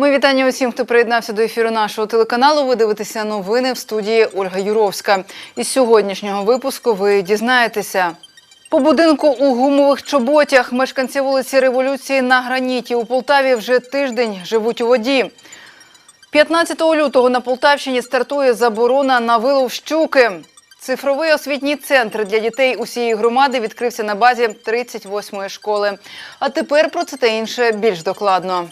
Ми вітання усім, хто приєднався до ефіру нашого телеканалу. Ви дивитеся новини в студії Ольга Юровська. Із сьогоднішнього випуску ви дізнаєтеся. По будинку у гумових чоботях мешканці вулиці Революції на граніті у Полтаві вже тиждень живуть у воді. 15 лютого на Полтавщині стартує заборона на вилов щуки. Цифровий освітній центр для дітей усієї громади відкрився на базі 38-ї школи. А тепер про це та інше більш докладно.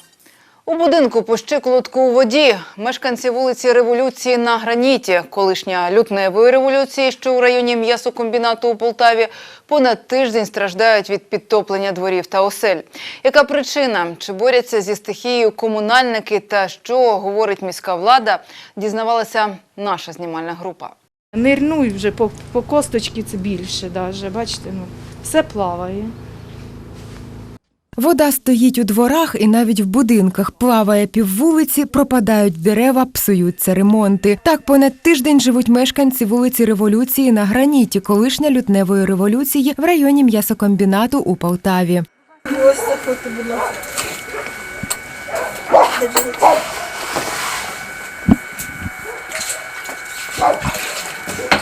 У будинку по щиколотку у воді мешканці вулиці Революції на граніті, колишня лютневої революції, що у районі м'ясокомбінату у Полтаві, понад тиждень страждають від підтоплення дворів та осель. Яка причина? Чи борються зі стихією комунальники та що говорить міська влада? Дізнавалася наша знімальна група. Нирнуй вже по, по косточки це більше даже, бачите, ну, все плаває. Вода стоїть у дворах і навіть в будинках. Плаває піввулиці, пропадають дерева, псуються ремонти. Так понад тиждень живуть мешканці вулиці Революції на граніті, колишня лютневої революції в районі м'ясокомбінату у Полтаві. Ось заходьте, будь ласка.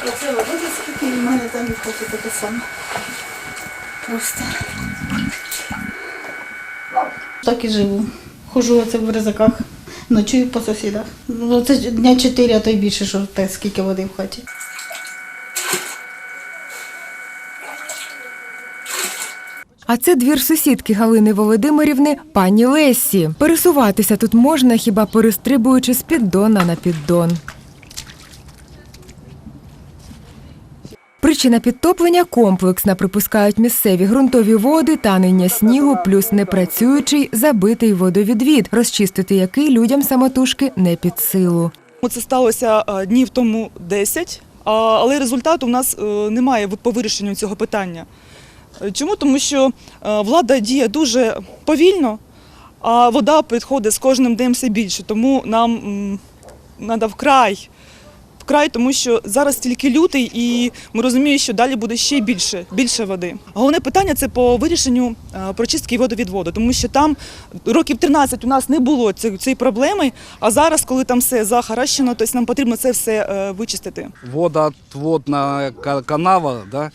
Оце буде скільки в мене там і хоче таке саме. Просто. Так і живу. Хожу оце в ризиках, ночую по сусідах. Ну, це дня чотири, а то й більше, що те, скільки води в хаті. А це двір сусідки Галини Володимирівни, пані Лесі. Пересуватися тут можна, хіба перестрибуючи з піддона на піддон. Причина підтоплення комплексна, припускають місцеві ґрунтові води, танення снігу, плюс непрацюючий забитий водовідвід, розчистити який людям самотужки не під силу. Це сталося е, днів тому 10, але результату у нас е, немає по вирішенню цього питання. Е, Чому? Тому що влада діє дуже повільно, а вода підходить з кожним днем все більше. Тому нам треба вкрай, вкрай, тому що зараз тільки лютий, і ми розуміємо, що далі буде ще більше, більше води. Головне питання це по вирішенню е, прочистки водовідводу, тому що там років 13 у нас не було цієї проблеми, а зараз, коли там все захаращено, то нам потрібно це все е, вичистити. водоотводная ка- канава, да,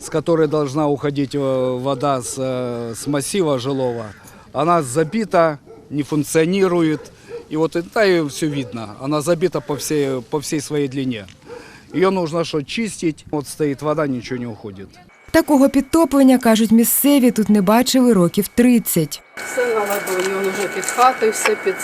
с которой должна уходить э, вода э, с массива жилого, она забита, не функционирует. И вот это и все видно. Она забита по всей, по всей своей длине. Ее нужно что, чистить. Вот стоит вода, ничего не уходит. Такого підтоплення, кажуть місцеві, тут не бачили років 30. Все на ладоні, він вже під хатою, все під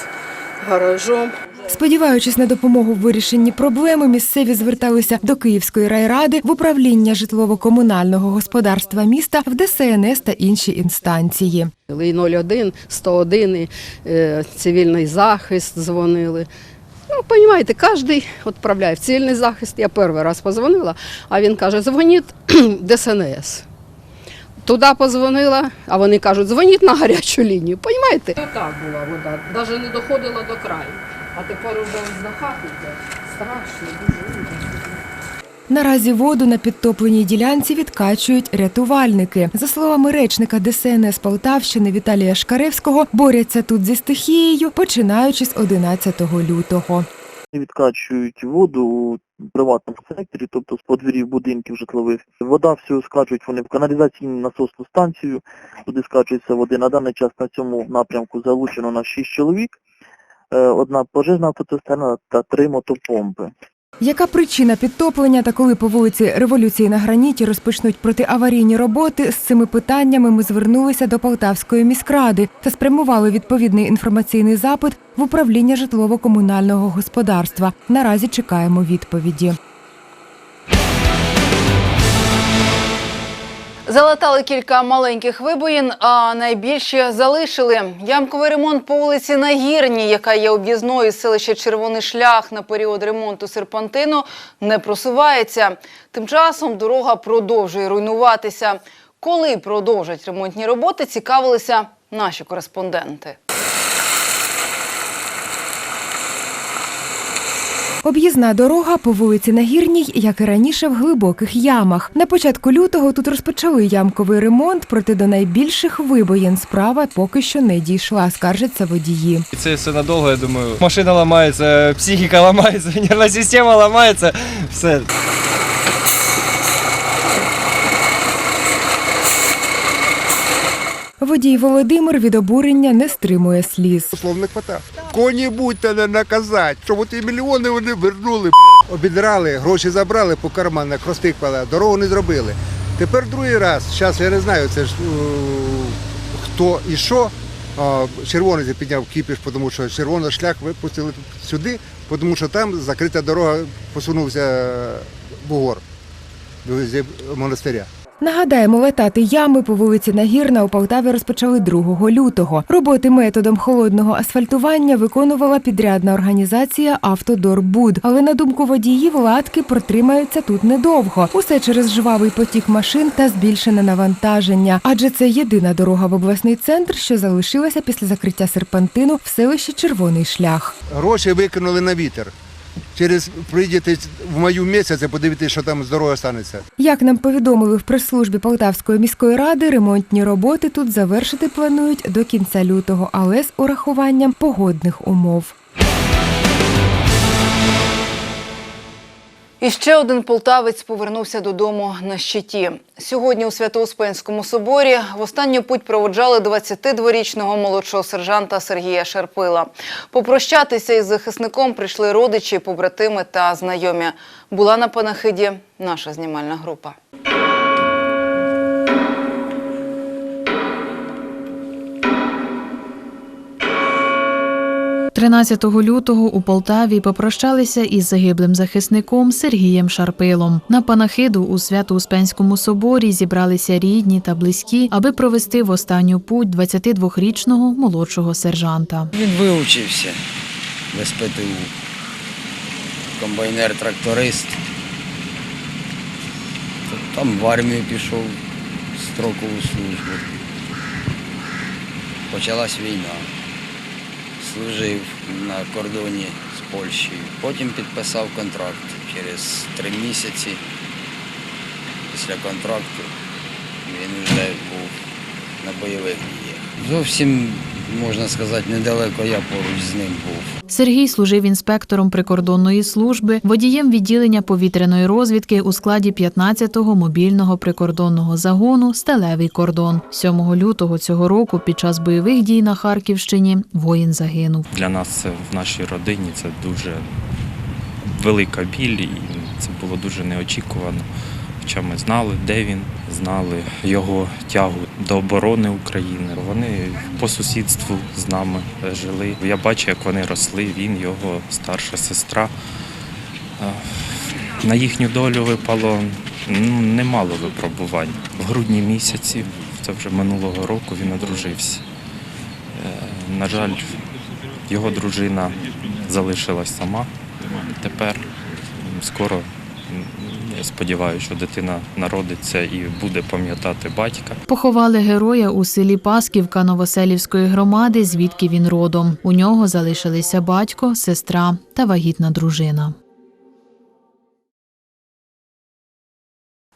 гаражом. Сподіваючись на допомогу в вирішенні проблеми, місцеві зверталися до Київської райради в управління житлово-комунального господарства міста в ДСНС та інші інстанції. І 01, 101, і, е, цивільний захист дзвонили. Ну, розумієте, кожен відправляє в цивільний захист. Я перший раз позвонила, а він каже, дзвоніть ДСНС. Туди позвонила, а вони кажуть, дзвоніть на гарячу лінію. Понімаєте? Так була вода, навіть не доходила до краю. А тепер вже на хату йде. Страшно, дуже. Наразі воду на підтопленій ділянці відкачують рятувальники. За словами речника ДСНС Полтавщини Віталія Шкаревського, борються тут зі стихією, починаючи з 11 лютого. відкачують воду у приватному секторі, тобто з подвір'їв будинків житлових. Вода всю скачують вони в каналізаційну насосну станцію, туди скачується води. На даний час на цьому напрямку залучено на 6 чоловік, одна пожежна автоцистерна та три мотопомпи. Яка причина підтоплення та коли по вулиці Революції на граніті розпочнуть протиаварійні роботи? З цими питаннями ми звернулися до Полтавської міськради та спрямували відповідний інформаційний запит в управління житлово-комунального господарства. Наразі чекаємо відповіді. Залатали кілька маленьких вибоїн, а найбільші залишили. Ямковий ремонт по вулиці Нагірній, яка є об'їзною з селища Червоний шлях на період ремонту серпантину, не просувається. Тим часом дорога продовжує руйнуватися. Коли продовжать ремонтні роботи, цікавилися наші кореспонденти. Об'їзна дорога по вулиці Нагірній, як і раніше, в глибоких ямах. На початку лютого тут розпочали ямковий ремонт, проте до найбільших вибоїн справа поки що не дійшла, скаржаться водії. Це все надовго, я думаю. Машина ламається, психіка ламається, нервна система ламається, все. Водій Володимир від обурення не стримує сліз. Слов не хватає. Коні-будь не наказати, щоб ті мільйони вони вернули. Обідрали, гроші забрали по карманах, розтикали, дорогу не зробили. Тепер другий раз, зараз я не знаю, це ж е, хто і що. Червоний підняв кіпіш, тому що червоний шлях випустили сюди, тому що там закрита дорога, посунувся бугор до монастиря. Нагадаємо, латати ями по вулиці Нагірна у Полтаві розпочали 2 лютого. Роботи методом холодного асфальтування виконувала підрядна організація Автодорбуд. Але на думку водіїв, латки протримаються тут недовго. Усе через жвавий потік машин та збільшене навантаження. Адже це єдина дорога в обласний центр, що залишилася після закриття серпантину в селищі Червоний шлях. Гроші викинули на вітер. Через прийдете в маю місяць, подивитися, що там з дороги станеться. Як нам повідомили в прес-службі Полтавської міської ради, ремонтні роботи тут завершити планують до кінця лютого, але з урахуванням погодних умов. І ще один полтавець повернувся додому на щиті. Сьогодні у Свято-Успенському соборі в останню путь проводжали 22-річного молодшого сержанта Сергія Шарпила. Попрощатися із захисником прийшли родичі, побратими та знайомі. Була на панахиді наша знімальна група. 13 лютого у Полтаві попрощалися із загиблим захисником Сергієм Шарпилом. На панахиду у Свято-Успенському соборі зібралися рідні та близькі, аби провести в останню путь 22-річного молодшого сержанта. Він вивчився без ПТУ. Комбайнер-тракторист. Там в армію пішов строкову службу. Почалась війна. Служив на кордоні з Польщею. Потім підписав контракт через три місяці. Після контракту він вже був на бойових діях. Зовсім, можна сказати, недалеко я поруч з ним був. Сергій служив інспектором прикордонної служби, водієм відділення повітряної розвідки у складі 15-го мобільного прикордонного загону Сталевий кордон. 7 лютого цього року під час бойових дій на Харківщині воїн загинув. Для нас це в нашій родині це дуже велика біль, і це було дуже неочікувано. Хоча ми знали, де він, знали його тягу до оборони України. Вони по сусідству з нами жили. Я бачу, як вони росли. Він, його старша сестра. Е, На їхню долю випало ну, немало випробувань. В грудні місяці, це вже минулого року, він одружився. Е, На жаль, його дружина залишилась сама. Тепер скоро я сподіваюся, що дитина народиться і буде пам'ятати батька. Поховали героя у селі Пасківка Новоселівської громади, звідки він родом. У нього залишилися батько, сестра та вагітна дружина.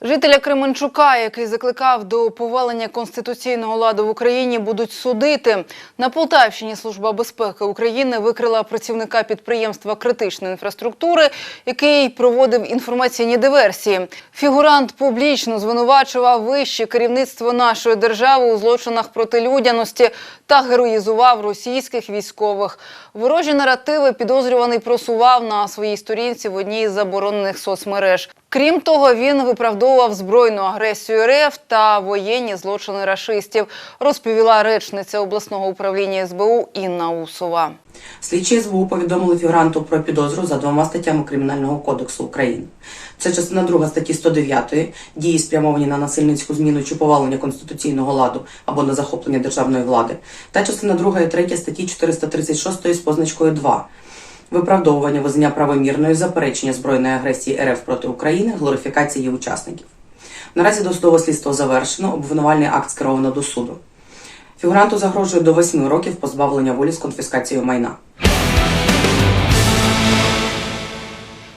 Жителя Кременчука, який закликав до повалення конституційного ладу в Україні, будуть судити. На Полтавщині Служба безпеки України викрила працівника підприємства критичної інфраструктури, який проводив інформаційні диверсії. Фігурант публічно звинувачував вище керівництво нашої держави у злочинах проти людяності та героїзував російських військових. Ворожі наративи підозрюваний просував на своїй сторінці в одній із заборонених соцмереж. Крім того, він виправдовував збройну агресію РФ та воєнні злочини рашистів, розповіла речниця обласного управління СБУ Інна Усова. Слідчі СБУ повідомили фігуранту про підозру за двома статтями Кримінального кодексу України. Це частина 2 статті 109 дії спрямовані на насильницьку зміну чи повалення конституційного ладу або на захоплення державної влади, та частина 2 і 3 статті 436 з позначкою 2 виправдовування визнання правомірної заперечення збройної агресії РФ проти України, глорифікації учасників. Наразі досудове слідство завершено, обвинувальний акт скеровано до суду. Фігуранту загрожує до 8 років позбавлення волі з конфіскацією майна.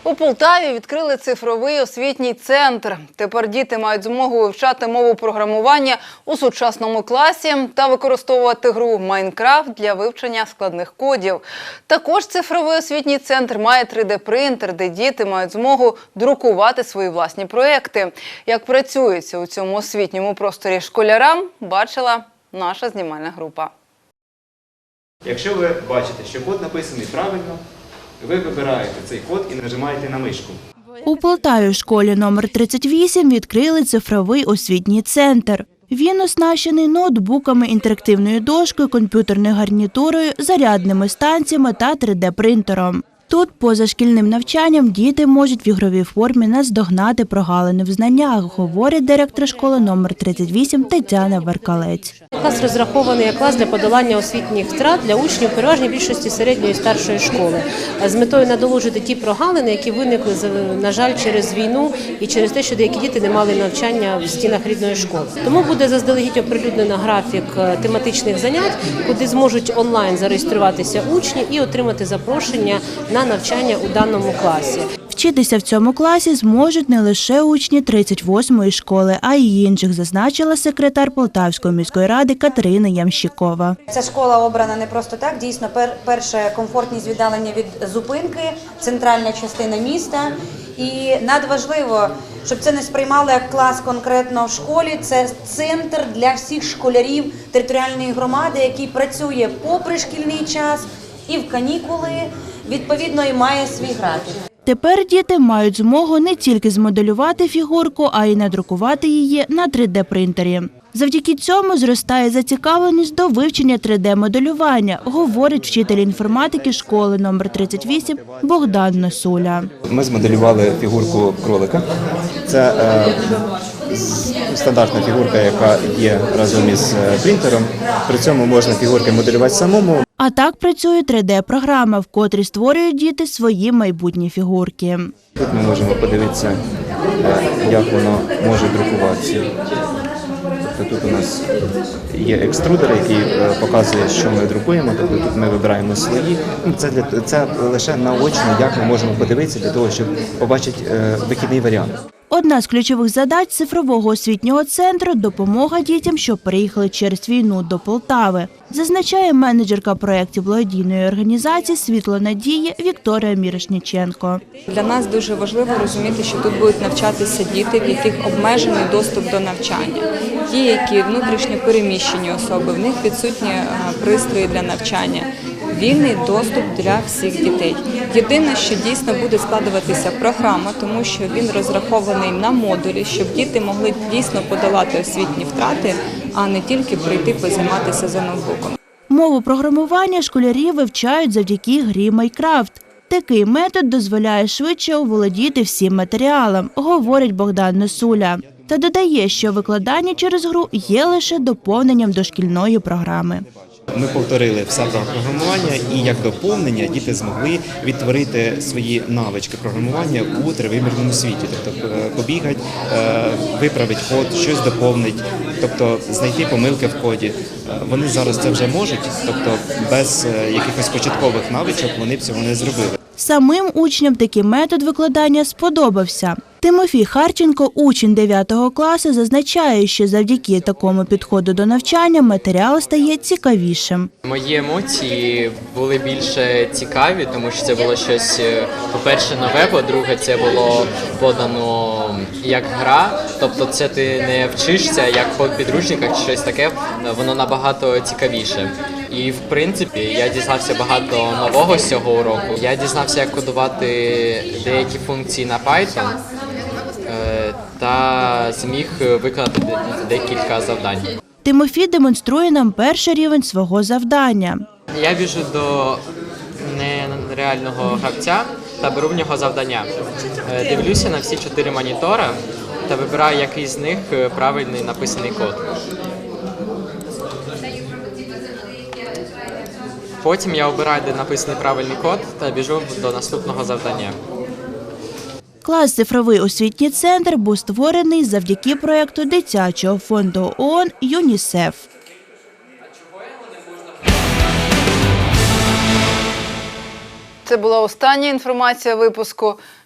У Полтаві відкрили цифровий освітній центр. Тепер діти мають змогу вивчати мову програмування у сучасному класі та використовувати гру Майнкрафт для вивчення складних кодів. Також цифровий освітній центр має 3D-принтер, де діти мають змогу друкувати свої власні проекти. Як працюється у цьому освітньому просторі школярам, бачила наша знімальна група. Якщо ви бачите, що код написаний правильно, ви вибираєте цей код і нажимаєте на мишку. У Полтаві в школі номер 38 відкрили цифровий освітній центр. Він оснащений ноутбуками, інтерактивною дошкою, комп'ютерною гарнітурою, зарядними станціями та 3D-принтером. Тут, поза шкільним навчанням, діти можуть в ігровій формі наздогнати прогалини в знаннях, говорить директор школи номер 38 Тетяна Веркалець. Клас розрахований як клас для подолання освітніх втрат для учнів переважній більшості середньої і старшої школи з метою надолужити ті прогалини, які виникли на жаль через війну і через те, що деякі діти не мали навчання в стінах рідної школи. Тому буде заздалегідь оприлюднено графік е, тематичних занять, куди зможуть онлайн зареєструватися учні і отримати запрошення на навчання у даному класі. Вчитися в цьому класі зможуть не лише учні 38-ї школи, а й інших, зазначила секретар Полтавської міської ради Катерина Ямщикова. Ця школа обрана не просто так. Дійсно, пер, перше комфортність віддалення від зупинки, центральна частина міста. І надважливо, щоб це не сприймали як клас конкретно в школі. Це центр для всіх школярів територіальної громади, який працює попри шкільний час і в канікули. Відповідно, і має свій графік. Тепер діти мають змогу не тільки змоделювати фігурку, а й надрукувати її на 3D-принтері. Завдяки цьому зростає зацікавленість до вивчення 3D-моделювання, говорить вчитель інформатики школи номер 38 Богдан Носуля. Ми змоделювали фігурку кролика. Це е, стандартна фігурка, яка є разом із е, принтером. При цьому можна фігурки моделювати самому. А так працює 3D-програма, в котрій створюють діти свої майбутні фігурки. Тут ми можемо подивитися, як воно може друкуватися. Тобто тут у нас є екструдер, який е, показує, що ми друкуємо. Тобто тут ми вибираємо свої. Ну, Це для це лише наочно, як ми можемо подивитися для того, щоб побачити е, вихідний варіант. Одна з ключових задач цифрового освітнього центру допомога дітям, що приїхали через війну до Полтави, зазначає менеджерка проєктів благодійної організації Світло надії Вікторія Мірошніченко. Для нас дуже важливо розуміти, що тут будуть навчатися діти, в яких обмежений доступ до навчання. Ті, які внутрішньо переміщені особи, в них відсутні е, пристрої для навчання. Вільний доступ для всіх дітей. Єдине, що дійсно буде складуватися програма, тому що він розрахований на модулі, щоб діти могли дійсно подолати освітні втрати, а не тільки прийти позайматися за ноутбуком. Мову програмування школярі вивчають завдяки грі Майкрафт. Такий метод дозволяє швидше оволодіти всім матеріалом, говорить Богдан Несуля. Та додає, що викладання через гру є лише доповненням дошкільної програми. Ми повторили все про програмування, і як доповнення діти змогли відтворити свої навички програмування у тривимірному світі, тобто е, побігати, е, виправити код, щось доповнити, тобто знайти помилки в коді. Е, Вони зараз це вже можуть, тобто без якихось початкових навичок вони б цього не зробили. Самим учням такий метод викладання сподобався. Тимофій Харченко, учень 9 класу, зазначає, що завдяки такому підходу до навчання матеріал стає цікавішим. Мої емоції були більше цікаві, тому що це було щось, е, по-перше, нове, по-друге, це було подано як гра. Тобто, це ти не вчишся як по підручниках чи щось таке, воно набагато цікавіше. І в принципі я дізнався багато нового з цього уроку. Я дізнався, як кодувати деякі функції на Python е, та зміг виконати декілька завдань. Тимофій демонструє нам перший рівень свого завдання. Я біжу до нереального гравця та беру в нього завдання. Е, Дивлюся на всі чотири монітори та вибираю, який з них е, правильний написаний код. Потім я обираю, де написаний правильний код та біжу до наступного завдання. Клас цифровий освітній центр був створений завдяки проєкту дитячого фонду ООН ЮНІСЕФ. Це була остання інформація випуску.